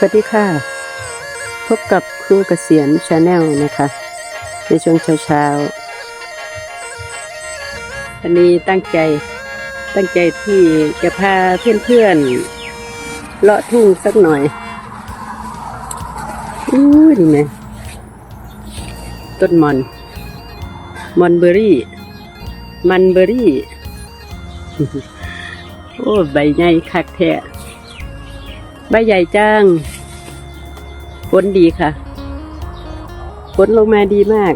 สวัสดีค่ะ พบกับครูเกษียณชาแนลนะคะ ในช่วงเช้าๆวันนี้ตั้งใจตั้งใจที่จะพาเพื่อนๆเลาะทุ่งสักหน่อยอู้ดีไหมต้นมอน มอนเบอรี่ มันเบอรี่ โอ้ ใบใหญ่คักแท้ ใบใหญ่จังฝนดีค่ะฝนลงมาดีมาก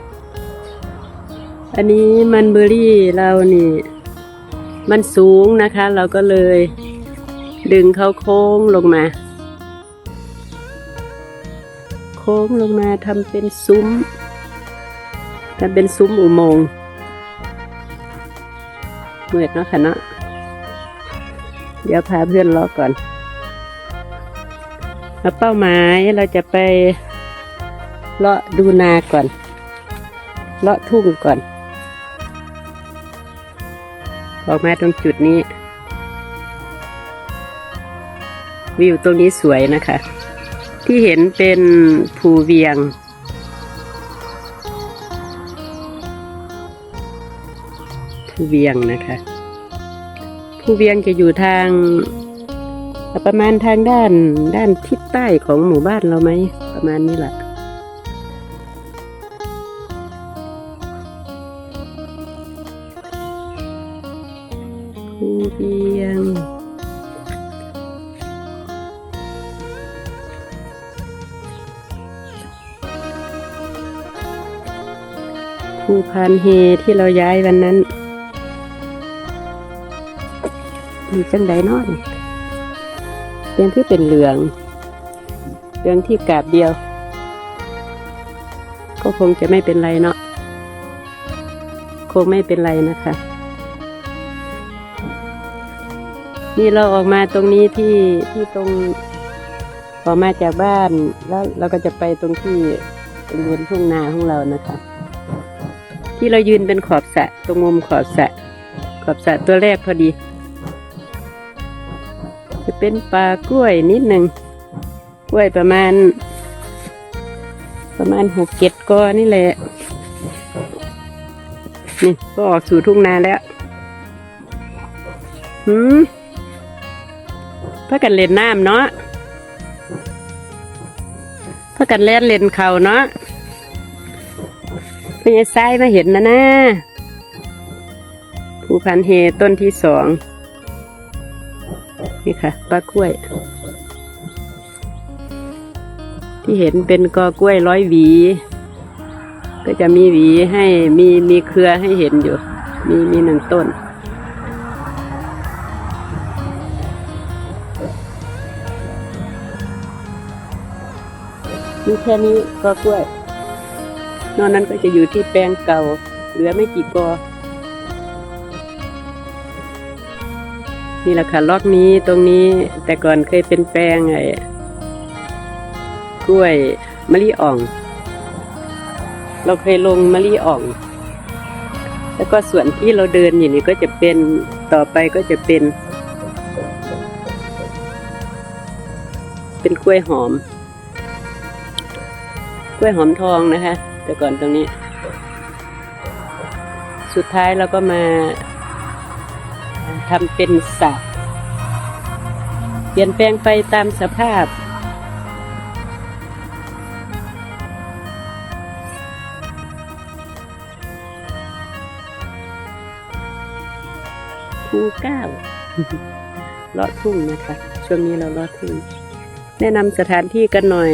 อันนี้มันเบอรี่เรานี่ มันสูงนะคะ เราก็เลย ดึงเขาโค้งลงมา โค้งลงมาทำเป็นซุ้มทำเป็นซุ้มอุโมงค์เมื่อเนาะค่ะเนาะเดี๋ยวพาเพื่อนรอก่อน แล้วเป้าหมายเราจะไปเลาะดูนาก่อน เลาะทุ่งก่อน ออกมาตรงจุดนี้ วิวตรงนี้สวยนะคะ ที่เห็นเป็นภูเวียง ภูเวียงนะคะ ภูเวียงจะอยู่ทาง ประมาณทางด้านด้านทิศใต้ของหมู่บ้านเราไหม ประมาณนี้แหละภูเวียงภูพานเฮที่เราย้ายวันนั้นอยู่จังใดเนอน เป็นที่เป็นเหลือง เหลืองที่กาบเดียว ก็คงจะไม่เป็นไรเนาะคงไม่เป็นไรนะคะ นี่เราออกมาตรงนี้ที่ที่ตรงออกมาจากบ้านแล้วเราก็จะไปตรงที่เป็นบนทุ่งนาของเรานะคะ ที่เรายืนเป็นขอบสะตรงมุมขอบสะขอบสะตัวแรกพอดี เป็นปลากล้วยนิดหนึ่งกล้วยประมาณ ประมาณหกเจ็ดกอนี่แหละ นี่ก็ออกสู่ทุ่งนาแล้วหืมพักกันเล่นน้ำเนาะพักกันเล่นเล่นเขาเนาะพญาไซมาเห็นนะนะภูพันเฮต้นที่สอง นี่ค่ะปลากล้วย ที่เห็นเป็นกอกล้วยร้อยหวี ก็จะมีหวีให้มีมีเครือให้เห็นอยู่ มีมีหนึ่งต้น มีแค่นี้กอกล้วย นอกนั้นก็จะอยู่ที่แปลงเก่า เหลือไม่กี่กอ นี่แหละค่ะล็อกนี้ตรงนี้แต่ก่อนเคยเป็นแปลงไอ้กล้วยมะลิอ่อง เราเคยลงมะลิอ่อง แล้วก็ส่วนที่เราเดินอยู่นี่ก็จะเป็นต่อไปก็จะเป็น เป็นกล้วยหอม กล้วยหอมทองนะคะ แต่ก่อนตรงนี้ สุดท้ายเราก็มา ทำเป็นสระเปลี่ยนแปลงไปตามสภาพภูเก้าเลาะทุ่งนะคะ ช่วงนี้เราเลาะทุ่ง แนะนำสถานที่กันหน่อย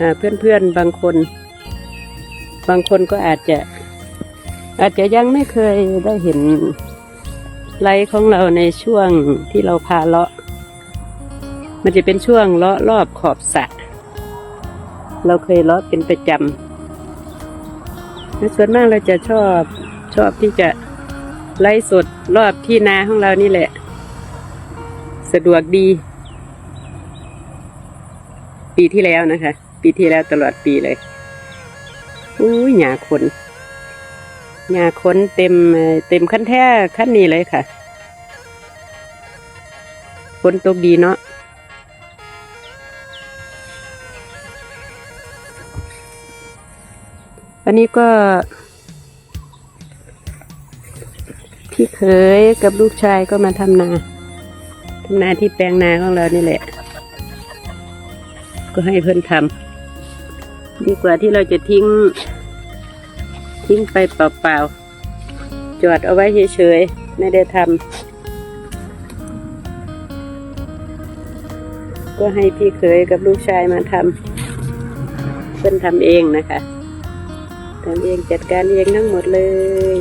อเพื่อนๆบางคน บางคนก็อาจจะ อาจจะยังไม่เคยได้เห็น ไลฟ์ของเราในช่วงที่เราพาเลาะ มันจะเป็นช่วงเลาะรอบขอบสระเราเคยเลาะเป็นประจำและส่วนมากเราจะชอบชอบที่จะไล่สดรอบที่นาของเรานี่แหละ สะดวกดี ปีที่แล้วนะคะ ปีที่แล้วตลอดปีเลย อุ้ยหยาคน หาค้นเต็มเต็มขั้นแท้ขั้นนี้เลยค่ะฝนตกดีเนาะอันนี้ก็ พี่เคยกับลูกชายก็มาทำนาทำนาที่แปลงนาของเรานี่แหละ ก็ให้เพื่อนทำดีกว่าที่เราจะทิ้ง ทิ้งไปเปล่าๆ จอดเอาไว้เฉยๆ ไม่ได้ทำ ก็ให้พี่เขยกับลูกชายมาทำเพื่อนทำเองนะคะทำเองจัดการเองทั้งหมดเลย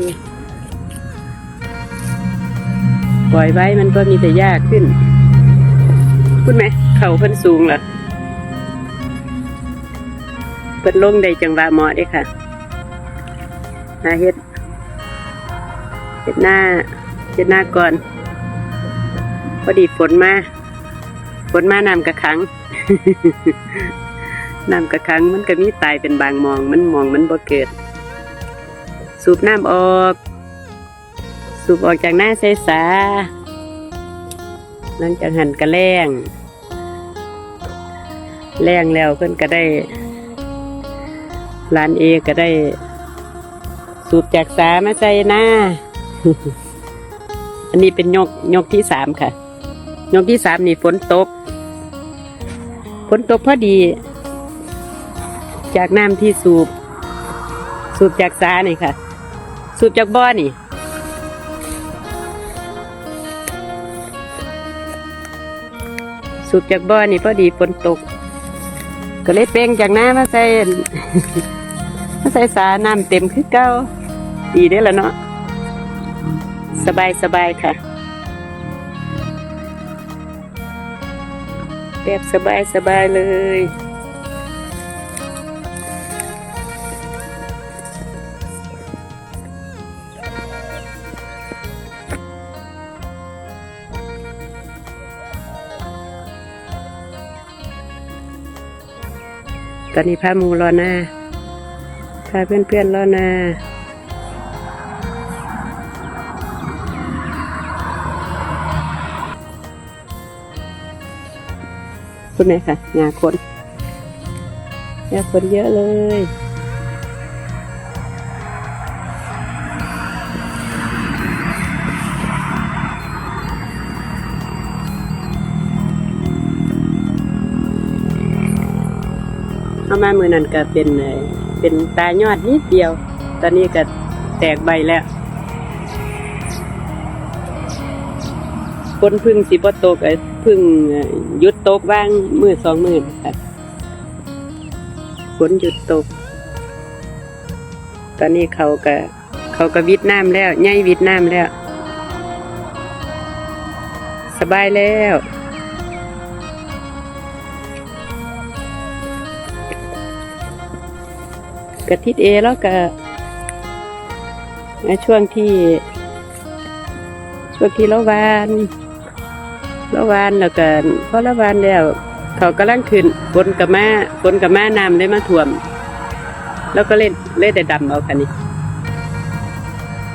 ปล่อยไว้มันก็มีแต่ยากขึ้นพูดไหม เขาเพิ่นสูงเหรอเพิ่นลงได้จังหวะเหมาะเด้ค่ะ นาเฮ็ดเฮ็ดหน้าเฮ็ดหน้าก่อน พอดีฝนมาฝนมาน้ำกระขังน้ำกระขังมันก็มีตายเป็นบางมองมันมองมันบ่เกิด สูบน้ำออก สูบออกจากหน้าใสสาหลังจากหันกระแล้งแล้งแล้วเพิ่นก็ได้ลานเอก็ได้ สูบจากสามาใส่หน้า อันนี้เป็นยกยกที่สามค่ะ ยกที่สามนี่ฝนตก ฝนตกพอดี จากน้ำที่สูบ สูบจากสานี่ค่ะ สูบจากบ่อนี่สูบจากบ่อนี่พอดีฝนตก ก็เลยเป่งจากน้ำมาใส่มาใส่สาน้ำเต็มคือเก้า ดีได้แล้วเนาะสบายสบายค่ะ แบบสบายสบายเลย ตอนนี้พามูรอหน้าพาเพื่อนๆรอหน้า คุณไหนค่ะงาคนงาคนเยอะเลยเข้ามามือนั้นก็เป็นเอ่อเป็นตายอดนิดเดียว ตอนนี้ก็แตกใบแล้ว ฝนพึ่งสิบ่ตกไอ้พึ่งหยุดตกว่างมือสองมือค่ะฝนหยุดตก ตอนนี้เขาก็เขาก็วิดน้ำแล้วใหญ่วิดน้ำแล้ว สบายแล้วกะทิดเอแล้วก็ในช่วงที่ช่วงที่ละวาน ละวานแล้วก็พอละวานแล้วเขากำลังขึ้นฝนกับแม่ฝนกับแม่น้ำได้มาท่วม แล้วก็เล่นเล่นแต่ดำเอาคันนี้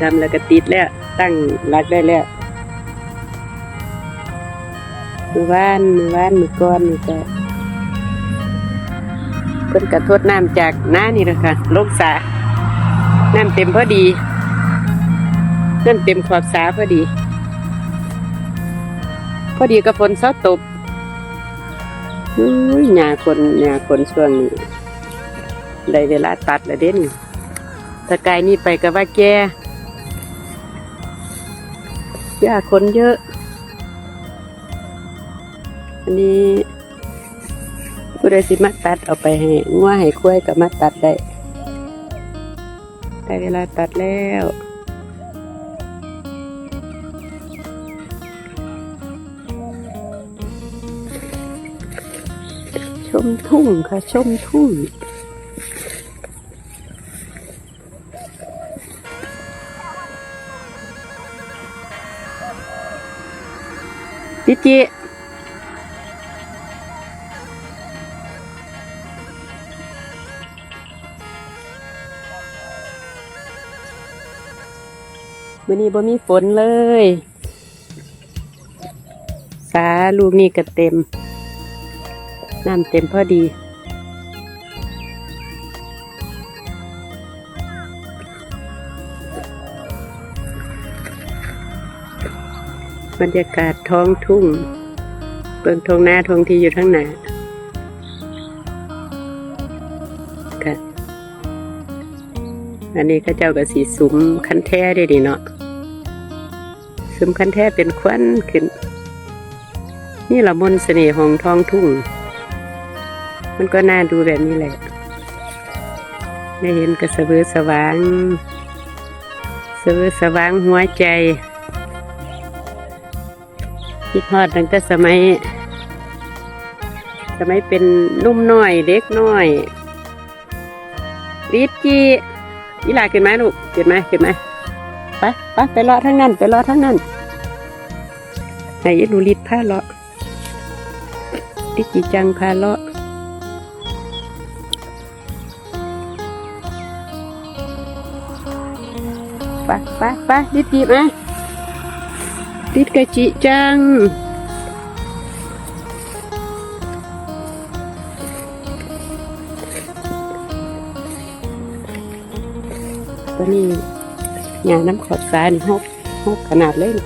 ดำแล้วก็ติดแล้วตั้งรักได้แล้วมือว่านมือว่านมือก้อนนี่ก็เพิ่นกระทดน้ำจากน้านี่แหละค่ะลงสาน้ำเต็มพอดีน้ำเต็มขอบสาพอดี พอดีกับฝนเสาตกอุ้ยหญ้าคนหญ้าคนช่วงนี้ได้เวลาตัดแล้วเด่นตะไกายนี่ไปกับว่าแกหญ้าคนเยอะ อันนี้ผู้ใดสิมาตัดเอาไปให้งัวให้คุ้ยก็มาตัดได้ได้เวลาตัดแล้ว มทุ่งค่ะ ชมทุ่ง จิจิวันนี้บ่มีฝนเลย สาลูกนี่ก็เต็ม น้ำเต็มพอดี บรรยากาศท้องทุ่ง เบิ่งทงหน้าทงที่อยู่ทั้งหน้ากะอันนี้ก็เจ้ากับสีสุมขั้นแท้ได้ดีเนาะสุมขั้นแท้เป็นควันขึ้นนี่ละมนเสน่ห์ของท้องทุ่ง มันก็น่าดูแบบนี้แหละ ได้เห็นกระสเบือสว่างสเบือสว่างหัวใจคิดฮอดตั้งแต่สมัย สมัยเป็นนุ่มน้อยเด็กน้อยรีดจีอีหลาขึ้นไหมลูกขึ้นไหมขึ้นไหมไปไปไปเลาะทั้งนั้น ไปเลาะทั้งนั้นให้ยายหนูรีดผ้าเลาะรีดจีจังผ้าเลาะ ไปไปไปรีดจีมาติดกะจิจัง ตัวนี้หยาน้ำขอดสายนี่ฮกฮกขนาดเลยนี่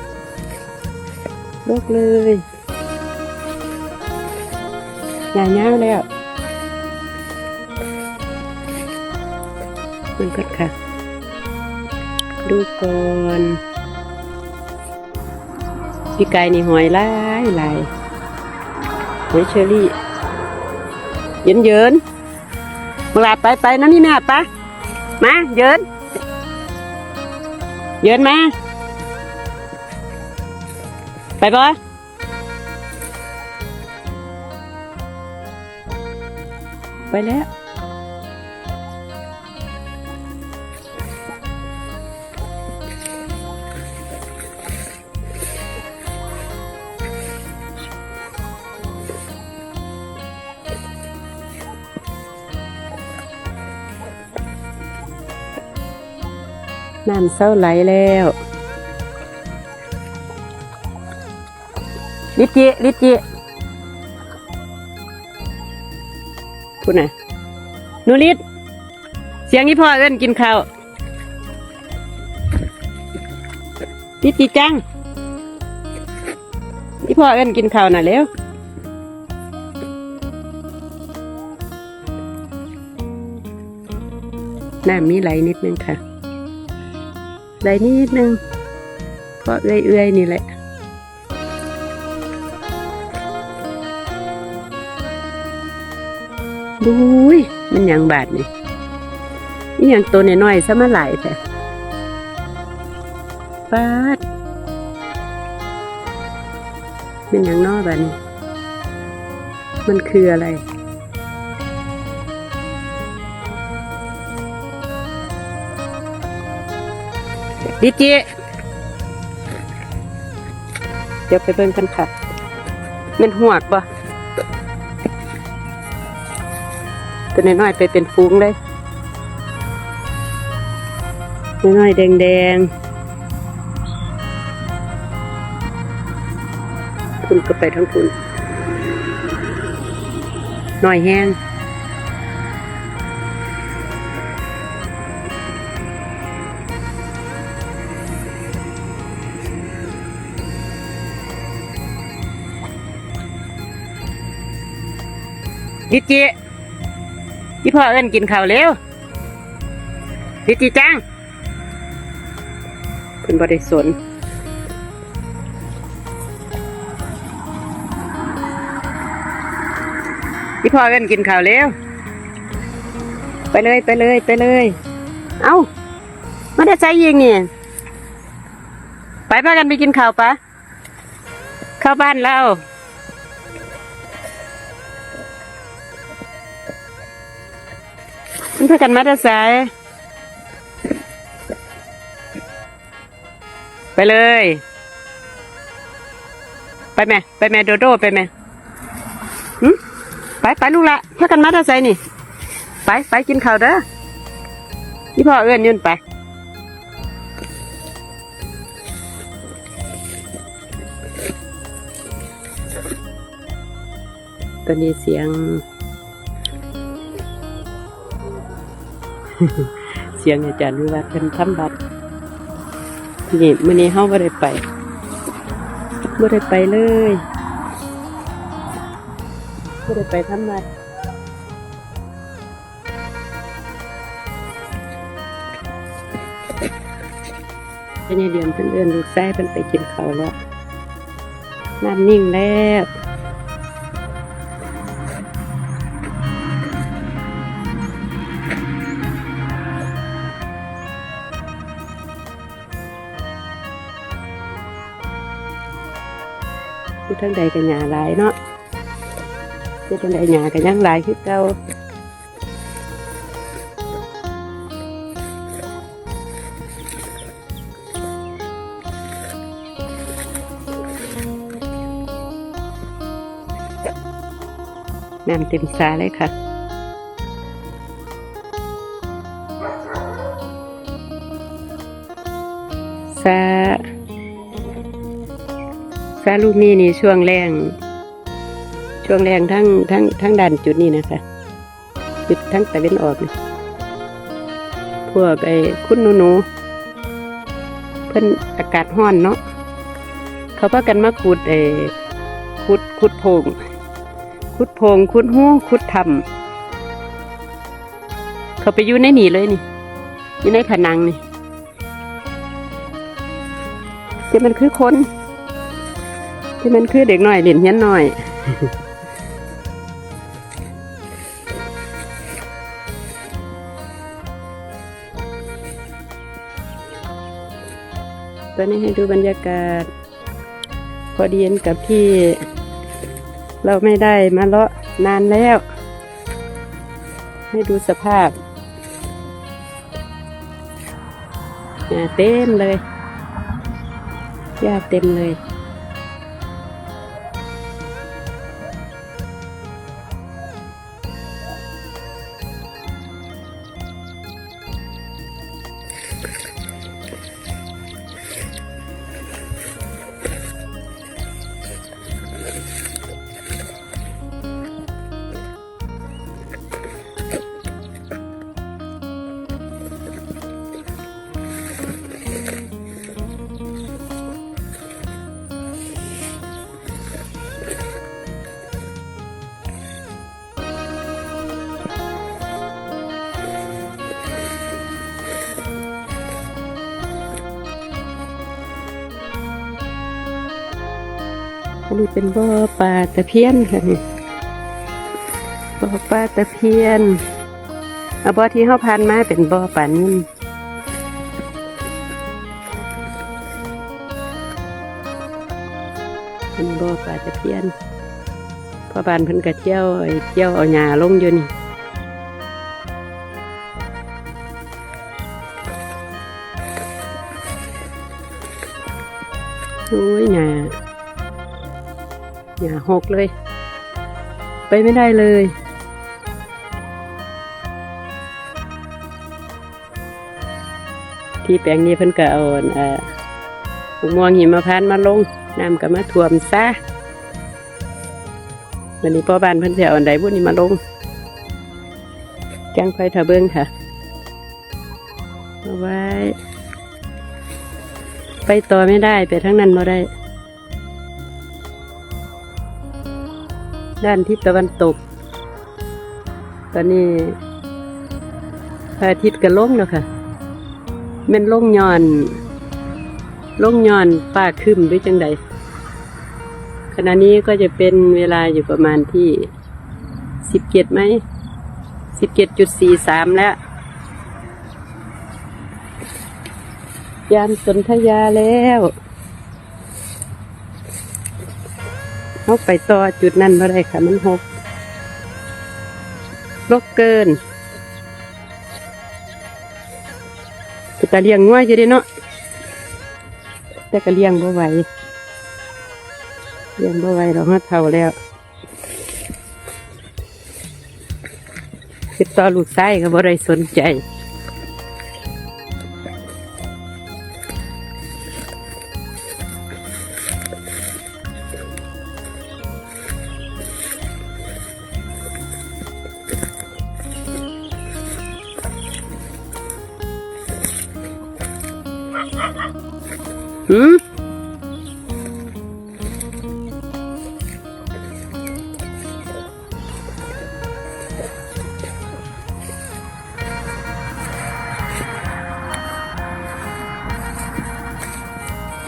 ลกเลยหยาเงาแล้วมันก็ค่ะ ดูก่อนพี่ไก่นี่หอยหลายหลายหอยเชอรี่ เยินเยินเวลาไปไปนั่นนี่แม่ปะมาเยินเยินมาไปบ่ไปแล้ว น้ำเศร้าไหลแล้วลิจิลิจิพูดน่ะหนูลิดเสียงนี้พ่อเอิ้นกินข้าวลิจิจังนี่พ่อเอิ้นกินข้าวน่ะเร็วน้ำมีไหลนิดนึงค่ะ ได้นิดนึงเพราะเอื้อยๆนี่แหละบุ้ยมันยังบาดนี่นี่ยังตัวน้อยๆซะมาหลายแต่ปาดเป็นยังนอบาดนี้มันคืออะไร ดิจิเดี๋ยวไปเบิ่งกันค่ะแมันหวกปะตัวน้อยๆไปเป็นฟูงเลยน้อยๆแดงๆคุณก็ไปทั้งคุณน้อยแห้ง ดิจิพี่พ่อเอิ้นกินข้าวเร็วดิจิจังเพิ่นบ่ได้สนพี่พ่อเอิ้นกินข้าวเร็ว ไปเลยไปเลยไปเลย เอ้าไม่ได้ใจยิงนี่ไปพากันไปกินข้าวปะเข้าบ้านเรา พากันมาแต่สาย ไปเลย ไปแม่ ไปแม่โดโดไปแม่ไปไปลูกละพากันมาแต่สายนี่ ไปไปกินข้าวเด้อพี่พ่อเอื้อนยืนไปตอนนี้เสียง เสียงอาจารย์วิวัฒน์เป็นทำบัตรนี่มื่อนี้เฮาบ่ได้ไปไม่ได้ไปเลยไม่ได้ไปทำไมเป็นเดือนเพิ่นเอื้อนลูกแซ่เพิ่นไปกินข้าวแล้วน้ำนิ่งแล้ว ทางใดกันหยาหลายเนาะอยู่ทางใดหยากันยังหลายคือเก่าน้ำเต็มสาเลยค่ะ สาลูกนี้นี่ช่วงแรง ช่วงแรงทั้งทั้งทั้งด่านจุดนี้นะคะ จุดทั้งตะเวนออกพวกไอ้คุณหนูหนูเพิ่นอากาศห้อนเนาะเขาพากันมาขุดไอ้ขุดขุดโพงขุดโพงขุดหูขุดทำเขาไปอยู่ในหนีเลยนี่อยู่ในผนังนี่ที่มันคือคน ที่มันคือเด็กหน่อยเล่นเฮียนหน่อยตอนนี้ให้ดูบรรยากาศ พอดีเย็นกับที่ เราไม่ได้มาเลาะนานแล้ว ให้ดูสภาพหญ้าเต็มเลยหญ้าเต็มเลย อันนี้เป็นบ่อปลาตะเพียนค่ะนี่บ่อปลาตะเพียนเอาบ่อที่เขาพันมาเป็นบ่อปลานิ่มเป็นบ่อปลาตะเพียนพ่อบ้านเพิ่นกระเจียวไอ้เจียวเอาหญ้าลงอยู่นี่ หกเลย ไปไม่ได้เลย ที่แปลงนี้เพิ่นก็เอาเอ่อมะม่วงหิมพานต์มาลงน้ำก็มาท่วมซะวันนี้พ่อบ้านเพิ่นจะเอาอันใดบุญนี้มาลงจังไฟทะเบิงค่ะเอาไว้ ไปต่อไม่ได้ไปทั้งนั้นบ่ได้ ด้านทิศตะวันตก ตอนนี้พระอาทิตย์ก็ลงแล้วค่ะแมันลงย้อน ลงย้อนป้าคึมด้วยจังใดขณะนี้ก็จะเป็นเวลาอยู่ประมาณที่สิบเจ็ดไหมสิบเจ็ดจุดสี่สามแล้ว ยานสนธยาแล้ว เขาไปต่อจุดนั้นบ่ได้ค่ะ มันหกลกเกินแต่เลี้ยงง่วยจะได้เนาะแต่ก็เลี้ยงบ่ไหวเลี้ยงบ่ไหวเราฮอดเท่าแล้วติดต่อลูกไส้ก็บ่ได้สนใจ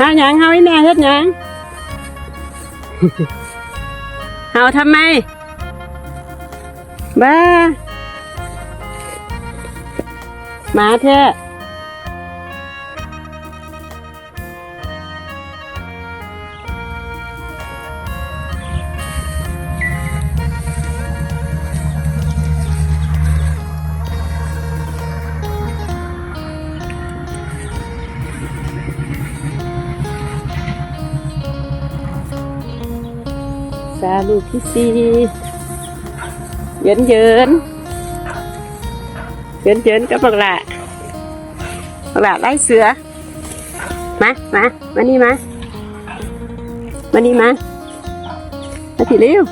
าหยังเฮาไอ้แม่เฮ็ดหยังเฮาทำไม บ้าหมาแท้ ลูกที่สี่เยินเยินเยินเยินกับบักหละบักหละไล่เสือมามามานี่มามานี่มามาสิเร็ว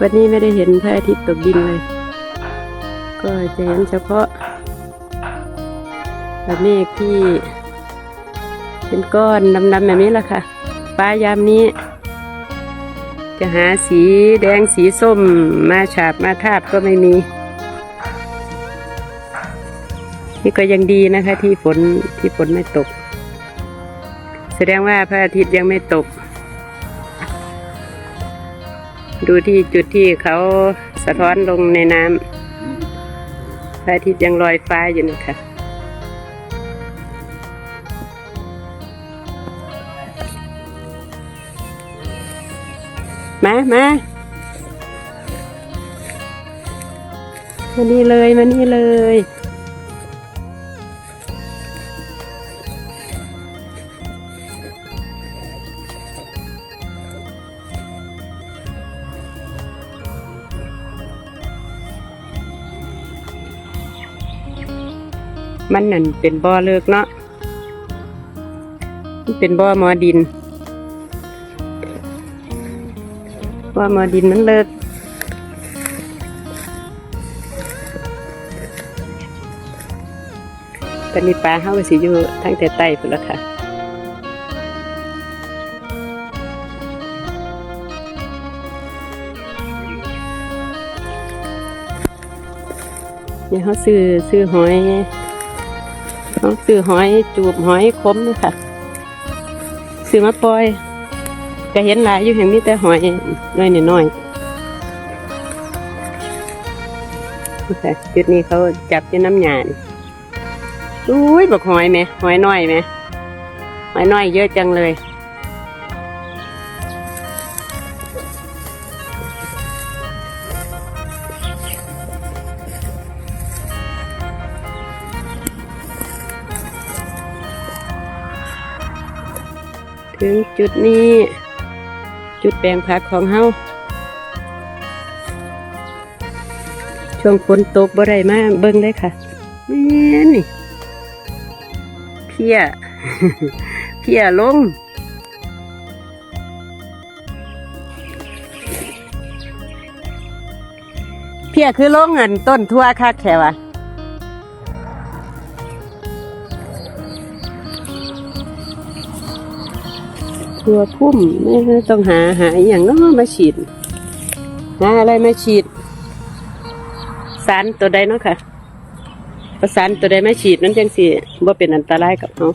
วันนี้ไม่ได้เห็นพระอาทิตย์ตกดินเลย ก็จะเห็นเฉพาะแบบเมฆที่ เป็นก้อนดำๆแบบนี้แหละค่ะฟ้ายามนี้ จะหาสีแดงสีส้มมาฉาบมาทาบก็ไม่มี นี่ก็ยังดีนะคะที่ฝนที่ฝนไม่ตก แสดงว่าพระอาทิตย์ยังไม่ตก ดูที่จุดที่เขาสะท้อนลงในน้ำ พระอาทิตย์ยังลอยฟ้าอยู่นะคะมามามานี่เลย มานี่เลย มันนั่นเป็นบ่อเลิกเนาะเป็นบ่อมอดินบ่อมอดินมันเลิกตอนนี้ปลาเฮาก็สิอยู่ทางแต่ใต้พุ่นละค่ะเนี่ยเขาซื้อซื้อหอย เขาซื้อหอยจูบหอยคมนะคะซื้อมาปล่อยก็เห็นหลายอยู่แห่งนี้แต่หอยน้อยๆน้อยๆนะจุดนี้เขาจับยน้ำหยาดอุ้ยบอกหอยไหมหอยน้อยไหมหอยน้อยเยอะจังเลย จุดนี้ จุดแปลงผักของเฮาช่วงฝนตกบ่ได้มาเบิ่งเลยค่ะแม่นนี่เพียเพียลงเพียคือลงเงินต้นทั่วคักแค่วะ ตัวพุ่มไม่ต้องหาหาอย่างน้อมาฉีดหาอะไรมาฉีด สารตัวใดเนาะค่ะประสารตัวใดมาฉีดนั่นจังสิว่าเป็นอันตรายกับเขา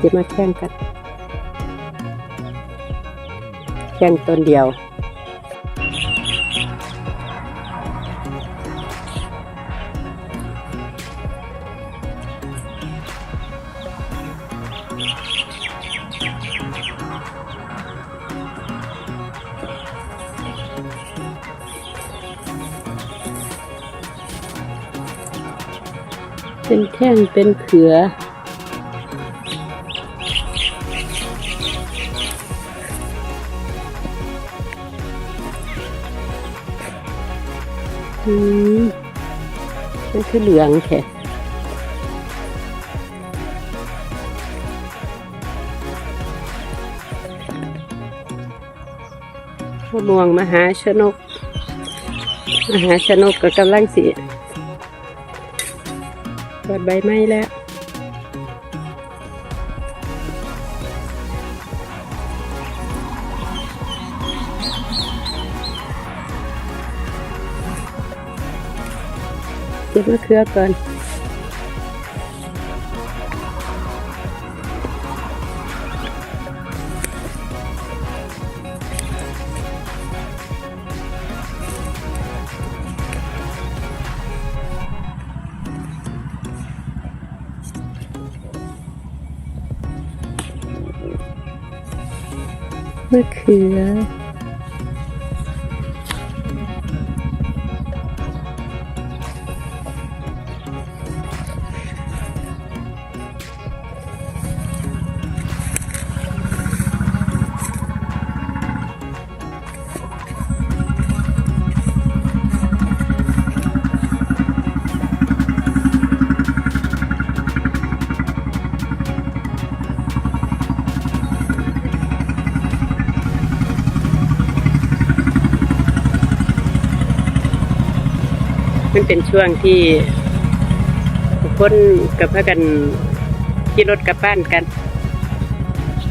จะมาแข่งกันแข่งต้นเดียว เป็นแท่งเป็นเขือ อืมมันคือเหลืองแค่มะม่วงมหาชนก มหาชนกก็กำลังสิ อดใบไม้แล้วเก็บมะเขือก่อน มะ มันเป็นช่วงที่ทุกคนกับพากันขี่รถกลับบ้านกัน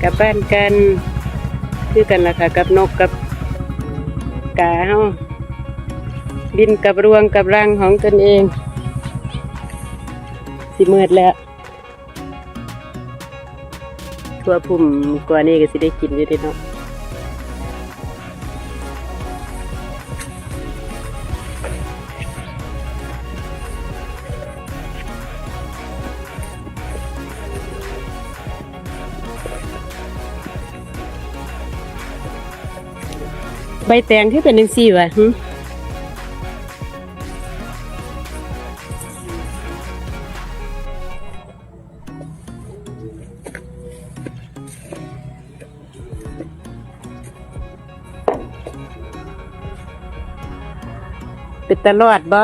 กลับบ้านกันคือกันล่ะค่ะกับนกกับกาเฮาบินกับรวงกับรังของตนเอง สิมืดแล้ว ทั่วพุ่มกว่านี้ก็สิได้กินอยู่ดีเนาะ ใบแตงที่เป็นหนึ่งสี่วะหึเป็นตลอดบ่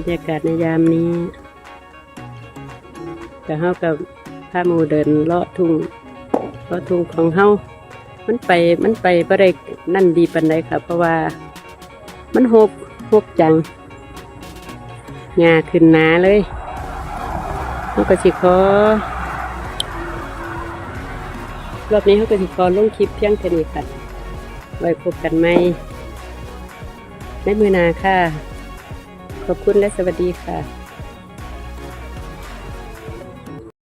รรยากาศในยามนี้ก็เฮากับพาหมูเดินเลาะทุ่งเลาะทุ่งของเฮามันไปมันไปบ่ได้นั่นดีปานใดครับเพราะว่ามันหกหกจังหญ้าขึ้นหนาเลยเฮาก็สิขอรอบนี้เขาก็สิขอลงคลิปเพียงแค่นี้ค่ะ ไว้พบกันไหมในมือนาค่ะ ขอบคุณและสวัสดีค่ะ